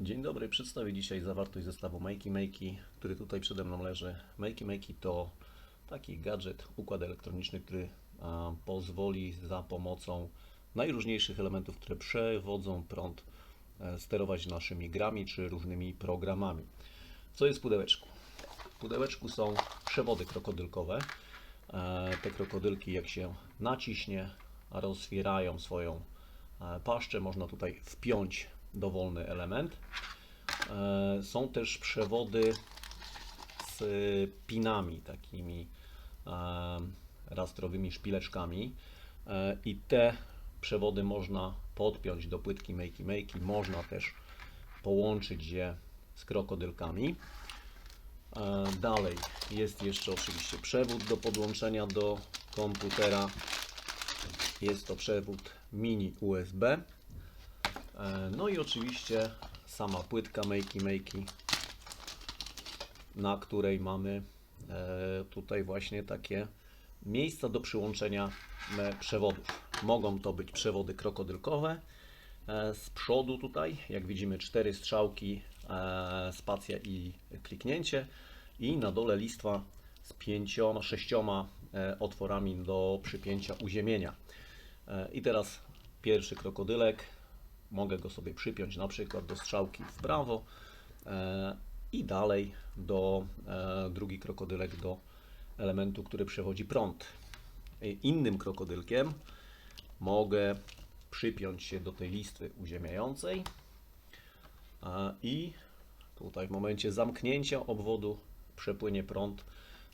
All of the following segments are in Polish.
Dzień dobry, przedstawię dzisiaj zawartość zestawu Makey Makey, który tutaj przede mną leży. Makey Makey to taki gadżet, układ elektroniczny, który pozwoli za pomocą najróżniejszych elementów, które przewodzą prąd, e, sterować naszymi grami czy różnymi programami. Co jest w pudełeczku? W pudełeczku są przewody krokodylkowe. E, Te krokodylki, jak się naciśnie, rozwierają swoją e, paszczę. Można tutaj wpiąć dowolny element. E, Są też przewody z pinami, takimi e, rastrowymi szpileczkami. E, I te przewody można podpiąć do płytki Makey Makey. Można też połączyć je z krokodylkami. Dalej jest jeszcze oczywiście przewód do podłączenia do komputera. Jest to przewód mini USB. E, No i oczywiście sama płytka Makey Makey, na której mamy e, tutaj właśnie takie miejsca do przyłączenia przewodów. Mogą to być przewody krokodylkowe. E, Z przodu tutaj, jak widzimy, cztery strzałki, spacja i kliknięcie. I na dole listwa z pięcioma, sześcioma otworami do przypięcia uziemienia. I teraz pierwszy krokodylek. Mogę go sobie przypiąć na przykład do strzałki w prawo e, i dalej do e, drugi krokodylek do elementu, który przewodzi prąd. I Innym krokodylkiem mogę przypiąć się do tej listwy uziemiającej i tutaj w momencie zamknięcia obwodu przepłynie prąd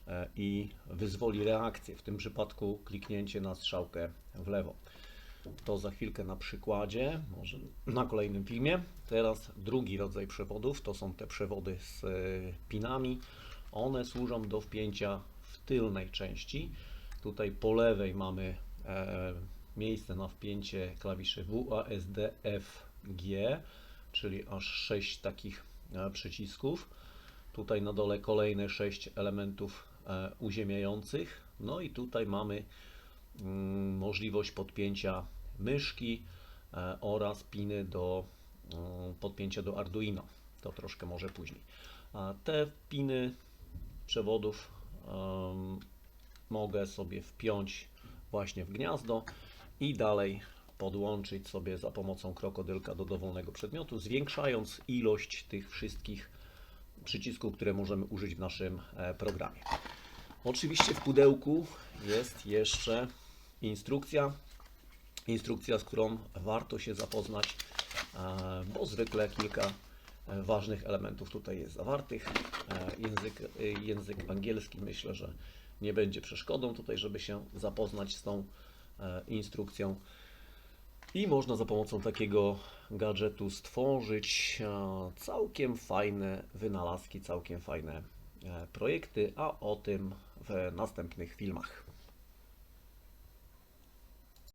e, i wyzwoli reakcję. W tym przypadku kliknięcie na strzałkę w lewo. To za chwilkę na przykładzie, może na kolejnym filmie. Teraz drugi rodzaj przewodów to są te przewody z e, pinami. One służą do wpięcia w tylnej części. Tutaj po lewej mamy e, miejsce na wpięcie klawiszy W, A, S, D, F, G, czyli aż 6 takich e, przycisków. Tutaj na dole kolejne 6 elementów uziemiających. No i tutaj mamy mm, możliwość podpięcia myszki e, oraz piny do mm, podpięcia do Arduino. To troszkę może później. Te piny przewodów mogę sobie wpiąć właśnie w gniazdo i dalej podłączyć sobie za pomocą krokodylka do dowolnego przedmiotu, zwiększając ilość tych wszystkich przycisków, które możemy użyć w naszym e, programie. Oczywiście w pudełku jest jeszcze instrukcja, instrukcja, z którą warto się zapoznać, e, bo zwykle kilka e, ważnych elementów tutaj jest zawartych. E, Język, język angielski myślę, że nie będzie przeszkodą tutaj, żeby się zapoznać z tą instrukcją. I można za pomocą takiego gadżetu stworzyć całkiem fajne wynalazki, całkiem fajne projekty, a o tym w następnych filmach.